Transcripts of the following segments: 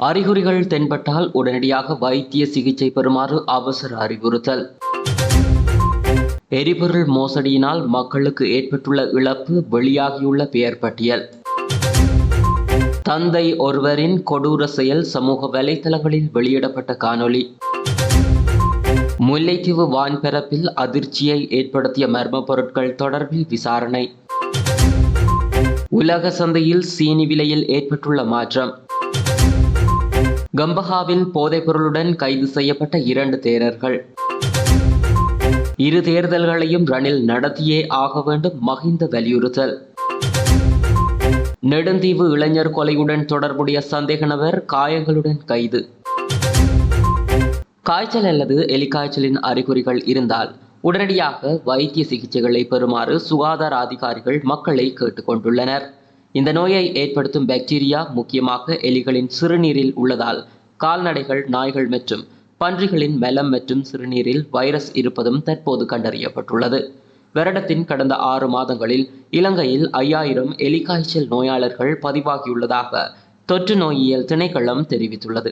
அறிகுறிகள் தென்பட்டால் உடனடியாக வைத்திய சிகிச்சை பெறுமாறு அவசர அறிவுறுத்தல். எரிபொருள் மோசடியினால் மக்களுக்கு ஏற்பட்டுள்ள இழப்பு வெளியாகியுள்ள பெயர் பட்டியல். தந்தை ஒருவரின் கொடூர செயல் சமூக வலைதளங்களில் வெளியிடப்பட்ட காணொளி. முல்லைத்தீவு வான்பரப்பில் அதிர்ச்சியை ஏற்படுத்திய மர்ம பொருட்கள் தொடர்பில் விசாரணை. உலக சந்தையில் சீனி விலையில் ஏற்பட்டுள்ள மாற்றம். கம்பஹாவில் போதைப்பொருளுடன் கைது செய்யப்பட்ட இரண்டு தேரர்கள். இரு தேர்தல்களையும் ரணில் நடத்தியே ஆக வேண்டும் மகிந்த வலியுறுத்தல். நெடுந்தீவு இளைஞர் கொலையுடன் தொடர்புடைய சந்தேக நபர் காயங்களுடன் கைது. காய்ச்சல் அல்லது எலிக்காய்ச்சலின் அறிகுறிகள் இருந்தால் உடனடியாக வைத்திய சிகிச்சைகளை பெறுமாறு சுகாதார அதிகாரிகள் மக்களை கேட்டுக்கொண்டுள்ளனர். இந்த நோயை ஏற்படுத்தும் பாக்டீரியா முக்கியமாக எலிகளின் சிறுநீரில் உள்ளதால் கால்நடைகள் நாய்கள் மற்றும் பன்றிகளின் மெலம் மற்றும் சிறுநீரில் வைரஸ் இருப்பதும் தற்போது கண்டறியப்பட்டுள்ளது. வருடத்தின் கடந்த ஆறு மாதங்களில் இலங்கையில் ஐயாயிரம் எலிகாய்ச்சல் நோயாளர்கள் பதிவாகியுள்ளதாக தொற்று நோயியல் திணைக்களம் தெரிவித்துள்ளது.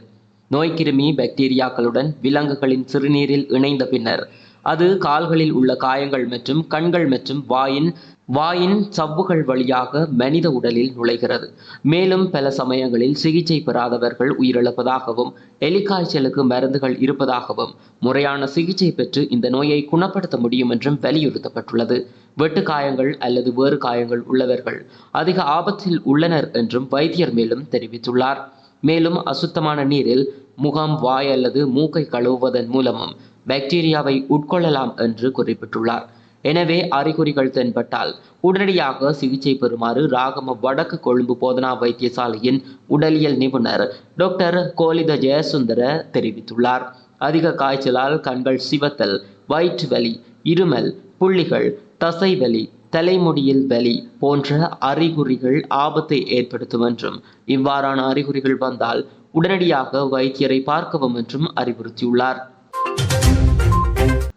நோய்க்கிருமி பாக்டீரியாக்களுடன் விலங்குகளின் சிறுநீரில் இணைந்த பின்னர் அது கால்களில் உள்ள காயங்கள் மற்றும் கண்கள் மற்றும் வாயின் வாயின் சவ்வுகள் வழியாக மனித உடலில் நுழைகிறது. மேலும் பல சமயங்களில் சிகிச்சை பெறாதவர்கள் உயிரிழப்பதாகவும் எலிக்காய்ச்சலுக்கு மருந்துகள் இருப்பதாகவும் முறையான சிகிச்சை பெற்று இந்த நோயை குணப்படுத்த முடியும் என்றும் வலியுறுத்தப்பட்டுள்ளது. வெட்டு காயங்கள் அல்லது வேறு காயங்கள் உள்ளவர்கள் அதிக ஆபத்தில் உள்ளனர் என்றும் வைத்தியர் மேலும் தெரிவித்துள்ளார். மேலும் அசுத்தமான நீரில் முகம் வாய் அல்லது மூக்கை கழுவுவதன் மூலமும் பாக்டீரியாவை உட்கொள்ளலாம் என்று குறிப்பிட்டுள்ளார். எனவே அறிகுறிகள் தென்பட்டால் உடனடியாக சிகிச்சை பெறுமாறு ராகம வடக்கு கொழும்பு போதனா வைத்தியசாலையின் உடலியல் நிபுணர் டாக்டர் கோலித ஜெயசுந்தர தெரிவித்துள்ளார். அதிக காய்ச்சலால் கண்கள் சிவத்தல் வயிற்று வலி இருமல் புள்ளிகள் தசை வலி தலைமுடியில் வலி போன்ற அறிகுறிகள் ஆபத்தை ஏற்படுத்தும் என்றும் இவ்வாறான அறிகுறிகள் வந்தால் உடனடியாக வைத்தியரை பார்க்கவும் என்றும் அறிவுறுத்தியுள்ளார்.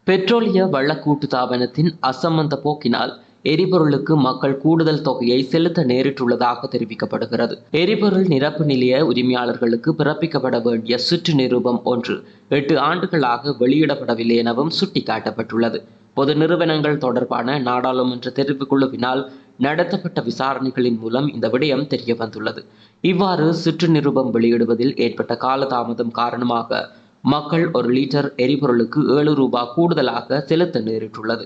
பெட்ரோலிய வள்ளக்கூட்டு தாபனத்தின் அசம்பந்த போக்கினால் எரிபொருளுக்கு மக்கள் கூடுதல் தொகையை செலுத்த நேரிட்டுள்ளதாக தெரிவிக்கப்படுகிறது. எரிபொருள் நிரப்பு நிலைய உரிமையாளர்களுக்கு பிறப்பிக்கப்பட வேண்டிய சுற்று நிரூபம் ஒன்று எட்டு ஆண்டுகளாக வெளியிடப்படவில்லை எனவும் சுட்டிக்காட்டப்பட்டுள்ளது. பொது நிறுவனங்கள் தொடர்பான நாடாளுமன்ற தெரிவுக்குழுவினால் நடத்தப்பட்ட விசாரணைகளின் மூலம் இந்த விடயம் தெரிய வந்துள்ளது இவ்வாறு சுற்று நிரூபம் வெளியிடுவதில் ஏற்பட்ட காலதாமதம் காரணமாக மக்கள் ஒரு லிட்டர் எரிபொருளுக்கு ஏழு ரூபாய் கூடுதலாக செலுத்த நேரிட்டுள்ளது.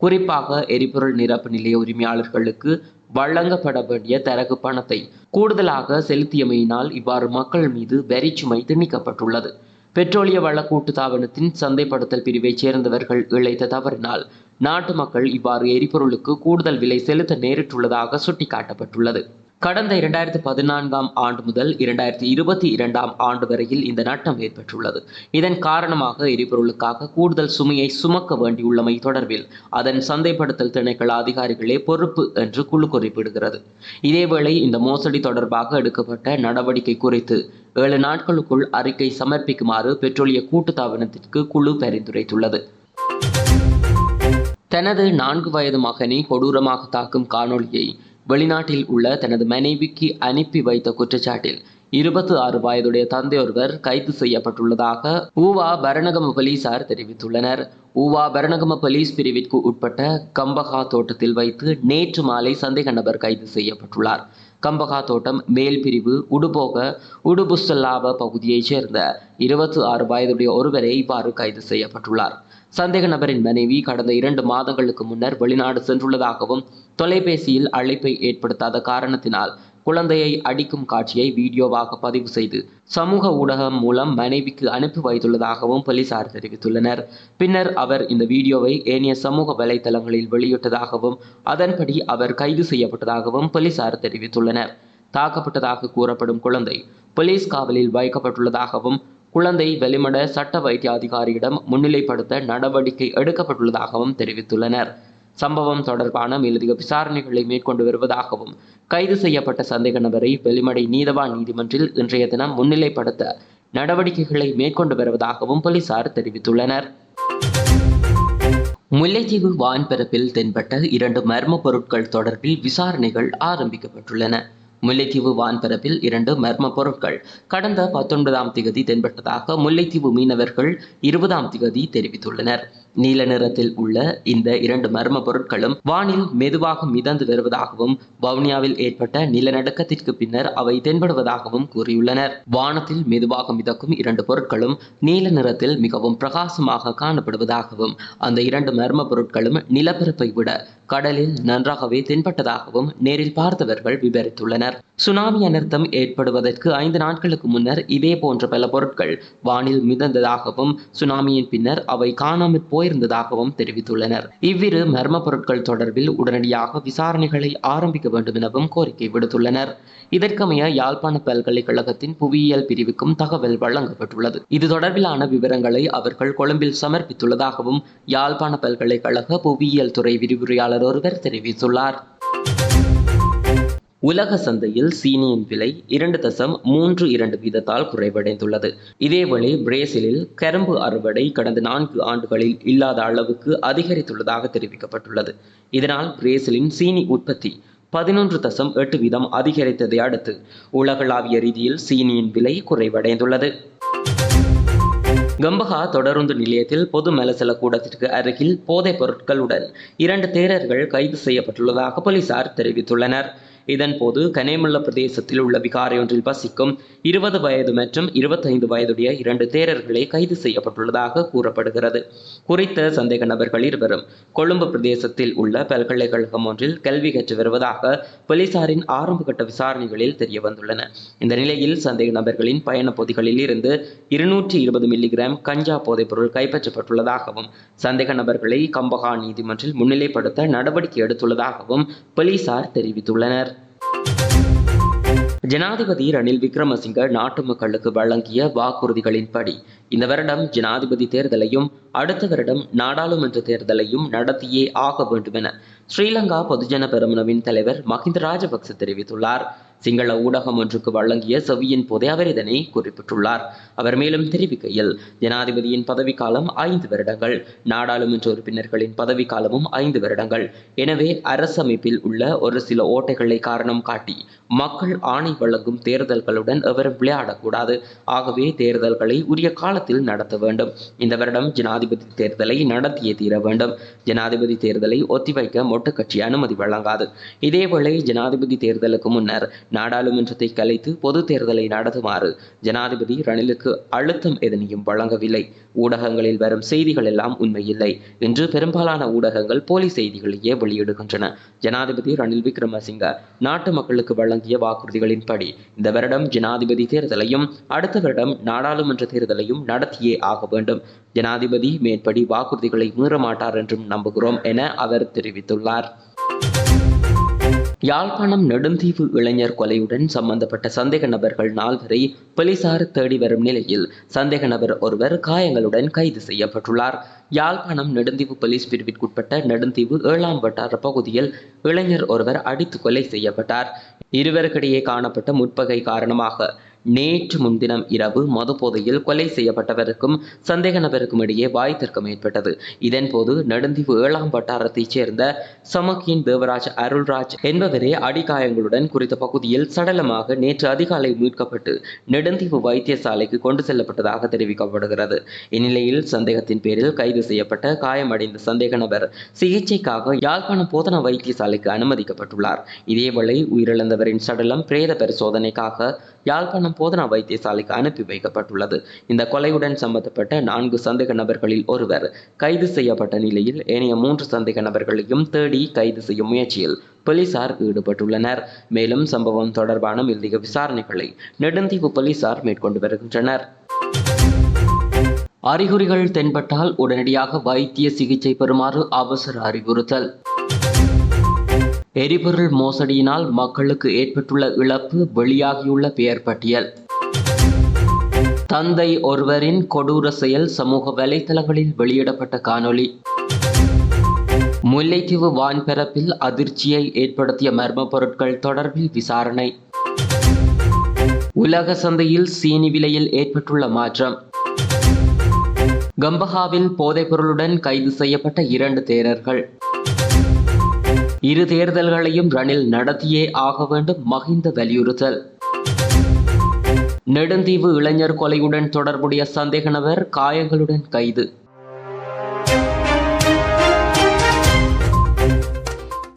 குறிப்பாக எரிபொருள் நிரப்பு நிலைய உரிமையாளர்களுக்கு வழங்கப்பட வேண்டிய தரகு பணத்தை கூடுதலாக செலுத்தியமையினால் இவ்வாறு மக்கள் மீது வரிச்சுமை திணிக்கப்பட்டுள்ளது. பெட்ரோலிய வள கூட்டுத்தாபனத்தின் சந்தைப்படுத்தல் பிரிவைச் சேர்ந்தவர்கள் இழைத்த தவறினால் நாட்டு மக்கள் இவ்வாறு எரிபொருளுக்கு கூடுதல் விலை செலுத்த நேரிட்டுள்ளதாக சுட்டிக்காட்டப்பட்டுள்ளது. கடந்த இரண்டாயிரத்தி பதினான்காம் ஆண்டு முதல் இரண்டாயிரத்தி இருபத்தி இரண்டாம் ஆண்டு வரையில் இந்த நட்டம் ஏற்பட்டுள்ளது. இதன் காரணமாக எரிபொருளுக்காக கூடுதல் சுமையை சுமக்க வேண்டியுள்ளமை தொடர்பில் அதன் சந்தைப்படுத்தல் திணைக்கள அதிகாரிகளே பொறுப்பு என்று குழு குறிப்பிடுகிறது. இதேவேளை இந்த மோசடி தொடர்பாக எடுக்கப்பட்ட நடவடிக்கை குறித்து ஏழு நாட்களுக்குள் அறிக்கை சமர்ப்பிக்குமாறு பெட்ரோலிய கூட்டுத்தாபனத்திற்கு குழு பரிந்துரைத்துள்ளது. தனது நான்கு வயது மகனை கொடூரமாக தாக்கும் காணொளியை வெளிநாட்டில் உள்ள தனது மனைவிக்கு அனுப்பி வைத்த குற்றச்சாட்டில் இருபத்தி ஆறு வயதுடைய தந்தை ஒருவர் கைது செய்யப்பட்டுள்ளதாக ஊவா பரணகம போலீசார் தெரிவித்துள்ளனர். ஊவா பரணகம போலீஸ் பிரிவிற்கு உட்பட்ட கம்பகா தோட்டத்தில் வைத்து நேற்று மாலை சந்தேக நபர் கைது செய்யப்பட்டுள்ளார். கம்பகா தோட்டம் மேல் பிரிவு உடுபோக உடுபுஸ்தலாப பகுதியைச் சேர்ந்த இருபத்தி ஆறு வயதுடைய ஒருவரே இவ்வாறு கைது செய்யப்பட்டுள்ளார். சந்தேக நபரின் மனைவி கடந்த இரண்டு மாதங்களுக்கு முன்னர் வெளிநாடு சென்றுள்ளதாகவும் தொலைபேசியில் அழைப்பை ஏற்படுத்தாத காரணத்தினால் குழந்தையை அடிக்கும் காட்சியை வீடியோவாக பதிவு செய்து சமூக ஊடகம் மூலம் மனைவிக்கு அனுப்பி வைத்துள்ளதாகவும் போலீசார் தெரிவித்துள்ளனர். பின்னர் அவர் இந்த வீடியோவை ஏனைய சமூக வலைதளங்களில் வெளியிட்டதாகவும் அதன்படி அவர் கைது செய்யப்பட்டதாகவும் போலீசார் தெரிவித்துள்ளனர். தாக்கப்பட்டதாக கூறப்படும் குழந்தை போலீஸ் காவலில் வைக்கப்பட்டுள்ளதாகவும் குழந்தை வெளிமட சட்ட வைத்திய அதிகாரியிடம் முன்னிலைப்படுத்த நடவடிக்கை எடுக்கப்பட்டுள்ளதாகவும் தெரிவித்துள்ளனர். சம்பவம் தொடர்பான மேலதிக விசாரணைகளை மேற்கொண்டு வருவதாகவும் கைது செய்யப்பட்ட சந்தேக நபரை வெளிமடை நீதவான் நீதிமன்றில் இன்றைய தினம் முன்னிலைப்படுத்த நடவடிக்கைகளை மேற்கொண்டு வருவதாகவும் போலீசார் தெரிவித்துள்ளனர். முல்லைத்தீவு வான்பரப்பில் தென்பட்ட இரண்டு மர்ம பொருட்கள் தொடர்பில் விசாரணைகள் ஆரம்பிக்கப்பட்டுள்ளன. முல்லைத்தீவு வான்பரப்பில் இரண்டு மர்ம பொருட்கள் கடந்த பத்தொன்பதாம் திகதி தென்பட்டதாக முல்லைத்தீவு மீனவர்கள் இருபதாம் திகதி தெரிவித்துள்ளனர். நீல நிறத்தில் உள்ள இந்த இரண்டு மர்ம பொருட்களும் வானில் மெதுவாக மிதந்து வருவதாகவும் வவுனியாவில் ஏற்பட்ட நிலநடுக்கத்திற்கு பின்னர் அவை தென்படுவதாகவும் கூறியுள்ளனர். வானத்தில் மெதுவாக மிதக்கும் இரண்டு பொருட்களும் நீல நிறத்தில் மிகவும் பிரகாசமாக காணப்படுவதாகவும் அந்த இரண்டு மர்ம பொருட்களும் நிலப்பரப்பை விட கடலில் நன்றாகவே தென்பட்டதாகவும் நேரில் பார்த்தவர்கள் விவரித்துள்ளனர் சுனாமி அனர்த்தம் ஏற்படுவதற்கு ஐந்து நாட்களுக்கு முன்னர் இதே போன்ற பல பொருட்கள் வானில் மிதந்ததாகவும் சுனாமியின் பின்னர் அவை காணாமல் போயிருந்ததாகவும் தெரிவித்துள்ளனர். இவ்விரு மர்ம பொருட்கள் தொடர்பில் உடனடியாக விசாரணைகளை ஆரம்பிக்க வேண்டும் எனவும் கோரிக்கை விடுத்துள்ளனர். இதற்கமைய யாழ்ப்பாண பல்கலைக்கழகத்தின் புவியியல் பிரிவுக்கும் தகவல் வழங்கப்பட்டுள்ளது. இது தொடர்பிலான விவரங்களை அவர்கள் கொழும்பில் சமர்ப்பித்துள்ளதாகவும் யாழ்ப்பாண பல்கலைக்கழக புவியியல் துறை விரிவுரையாளர் செய்தியாளர் ஒருவர் தெரிவித்துள்ளார். உலக சந்தையில் சீனியின் விலை இரண்டு தசம் மூன்று இரண்டு வீதத்தால் குறைவடைந்துள்ளது. இதேவேளை பிரேசிலில் கரும்பு அறுவடை கடந்த நான்கு ஆண்டுகளில் இல்லாத அளவுக்கு அதிகரித்துள்ளதாக தெரிவிக்கப்பட்டுள்ளது. இதனால் பிரேசிலின் சீனி உற்பத்தி பதினொன்று தசம் எட்டு வீதம் அதிகரித்ததை அடுத்து உலகளாவிய ரீதியில் சீனியின் விலை குறைவடைந்துள்ளது. கம்பஹா தொடருந்து நிலையத்தில் பொது மலசல கூடத்திற்கு அருகில் போதைப் பொருட்களுடன் இரண்டு தேரர்கள் கைது செய்யப்பட்டுள்ளதாக போலீசார் தெரிவித்துள்ளனர். இதன்போது கனேமல்ல பிரதேசத்தில் உள்ள விகாரை ஒன்றில் வசிக்கும் இருபது வயது மற்றும் இருபத்தைந்து வயதுடைய இரண்டு தேரர்களே கைது செய்யப்பட்டுள்ளதாக கூறப்படுகிறது. குறித்த சந்தேக நபர்கள் இருவரும் கொழும்பு பிரதேசத்தில் உள்ள பல்கலைக்கழகம் ஒன்றில் கல்வி கற்று வருவதாக போலீசாரின் ஆரம்பகட்ட விசாரணைகளில் தெரிய வந்துள்ளன இந்த நிலையில் சந்தேக நபர்களின் பயண பொதிகளில் இருந்து இருநூற்றி இருபது மில்லிகிராம் கஞ்சா போதைப்பொருள் கைப்பற்றப்பட்டுள்ளதாகவும் சந்தேக நபர்களை கம்பகா நீதிமன்றில் முன்னிலைப்படுத்த நடவடிக்கை எடுத்துள்ளதாகவும் போலீசார் தெரிவித்துள்ளனர். ஜனாதிபதி ரணில் விக்ரமசிங்க நாட்டு மக்களுக்கு வழங்கிய வாக்குறுதிகளின்படி இந்த வருடம் ஜனாதிபதி தேர்தலையும் அடுத்த வருடம் நாடாளுமன்ற தேர்தலையும் நடத்தியே ஆக வேண்டும் என ஸ்ரீலங்கா பொதுஜன பெருமனவின் தலைவர் மஹிந்த ராஜபக்ச தெரிவித்துள்ளார். சிங்கள ஊடகம் ஒன்றுக்கு வழங்கிய செவியின் போதே அவர் இதனை குறிப்பிட்டுள்ளார். அவர் மேலும் தெரிவிக்கையில் ஜனாதிபதியின் பதவிக்காலம் ஐந்து வருடங்கள் நாடாளுமன்ற உறுப்பினர்களின் பதவிக்காலமும் ஐந்து வருடங்கள். எனவே அரசமைப்பில் உள்ள ஒரு சில ஓட்டைகளை காரணம் காட்டி மக்கள் ஆணை வழங்கும் தேர்தல்களுடன் எவரும் விளையாடக்கூடாது. ஆகவே தேர்தல்களை உரிய காலத்தில் நடத்த வேண்டும். இந்த வருடம் ஜனாதிபதி தேர்தலை நடத்தியே தீர வேண்டும். ஜனாதிபதி தேர்தலை ஒத்திவைக்க மொட்டு கட்சி அனுமதி வழங்காது. இதேவேளை ஜனாதிபதி தேர்தலுக்கு முன்னர் நாடாளுமன்றத்தை கலைத்து பொது தேர்தலை நடத்துமாறு ஜனாதிபதி ரணிலுக்கு அழுத்தம் எதனையும் வழங்கவில்லை. ஊடகங்களில் வரும் செய்திகள் எல்லாம் உண்மையில்லை என்று பெரும்பாலான ஊடகங்கள் போலி செய்திகளையே வெளியிடுகின்றன. ஜனாதிபதி ரணில் விக்ரமசிங்க நாட்டு மக்களுக்கு வழங்கிய வாக்குறுதிகளின்படி இந்த வருடம் ஜனாதிபதி தேர்தலையும் அடுத்த வருடம் நாடாளுமன்ற தேர்தலையும் நடத்தியே ஆக வேண்டும். ஜனாதிபதி மேற்படி வாக்குறுதிகளை மீற மாட்டார் என்றும் நம்புகிறோம் என அவர் தெரிவித்துள்ளார். யாழ்ப்பாணம் நெடுந்தீவு இளைஞர் கொலையுடன் சம்பந்தப்பட்ட சந்தேக நபர்கள் நால்வரை போலீசார் தேடி வரும் நிலையில் சந்தேக நபர் ஒருவர் காயங்களுடன் கைது செய்யப்பட்டுள்ளார். யாழ்ப்பாணம் நெடுந்தீவு போலீஸ் பிரிவிற்குட்பட்ட நெடுந்தீவு ஏழாம் வட்டார பகுதியில் இளைஞர் ஒருவர் அடித்து கொலை செய்யப்பட்டார். இருவருக்கிடையே காணப்பட்ட முற்பகை காரணமாக நேற்று முன்தினம் இரவு மதுபோதையில் கொலை செய்யப்பட்டவருக்கும் சந்தேக நபருக்கும் இடையே வாய் தர்க்கம் ஏற்பட்டது. இதன்போது நெடுந்தீவு ஏழாம் வட்டாரத்தைச் சேர்ந்த சமக்கியின் தேவராஜ் அருள்ராஜ் என்பவரே அடிகாயங்களுடன் குறித்த பகுதியில் சடலமாக நேற்று அதிகாலை மீட்கப்பட்டு நெடுந்தீவு வைத்தியசாலைக்கு கொண்டு செல்லப்பட்டதாக தெரிவிக்கப்படுகிறது. இந்நிலையில் சந்தேகத்தின் பேரில் கைது செய்யப்பட்ட காயமடைந்த சந்தேக நபர் சிகிச்சைக்காக யாழ்ப்பாணம் போதனா வைத்தியசாலைக்கு அனுமதிக்கப்பட்டுள்ளார். இதேவேளை உயிரிழந்தவரின் சடலம் பிரேத பரிசோதனைக்காக யாழ்ப்பாணம் போதனா வைத்தியசாலைக்கு அனுப்பி வைக்கப்பட்டுள்ளது. இந்த கொலையுடன் சம்பந்தப்பட்ட நான்கு சந்தேக நபர்களில் ஒருவர் கைது செய்யப்பட்ட நிலையில் ஏனைய மூன்று சந்தேக நபர்களையும் தேடி கைது செய்யும் முயற்சியில் போலீசார் ஈடுபட்டுள்ளனர். மேலும் சம்பவம் தொடர்பான மேலதிக விசாரணைகளை நெடுந்தீவு போலீசார் மேற்கொண்டு வருகின்றனர். அறிகுறிகள் தென்பட்டால் உடனடியாக வைத்திய சிகிச்சை பெறுமாறு அவசர அறிவுறுத்தல். எரிபொருள் மோசடியினால் மக்களுக்கு ஏற்பட்டுள்ள இழப்பு வெளியாகியுள்ள பெயர் பட்டியல். தந்தை ஒருவரின் கொடூர செயல் சமூக வலைதளங்களில் வெளியிடப்பட்ட காணொளி. முல்லைத்தீவு வான்பரப்பில் அதிர்ச்சியை ஏற்படுத்திய மர்ம பொருட்கள் தொடர்பில் விசாரணை. உலக சந்தையில் சீனி விலையில் ஏற்பட்டுள்ள மாற்றம். கம்பஹாவில் போதைப்பொருளுடன் கைது செய்யப்பட்ட இரண்டு தேரர்கள். இரு தேர்தல்களையும் ரணில் நடத்தியே ஆக வேண்டும் மகிந்த வலியுறுத்தல். நெடுந்தீவு இளைஞர் கொலையுடன் தொடர்புடைய சந்தேக நபர் காயங்களுடன் கைது.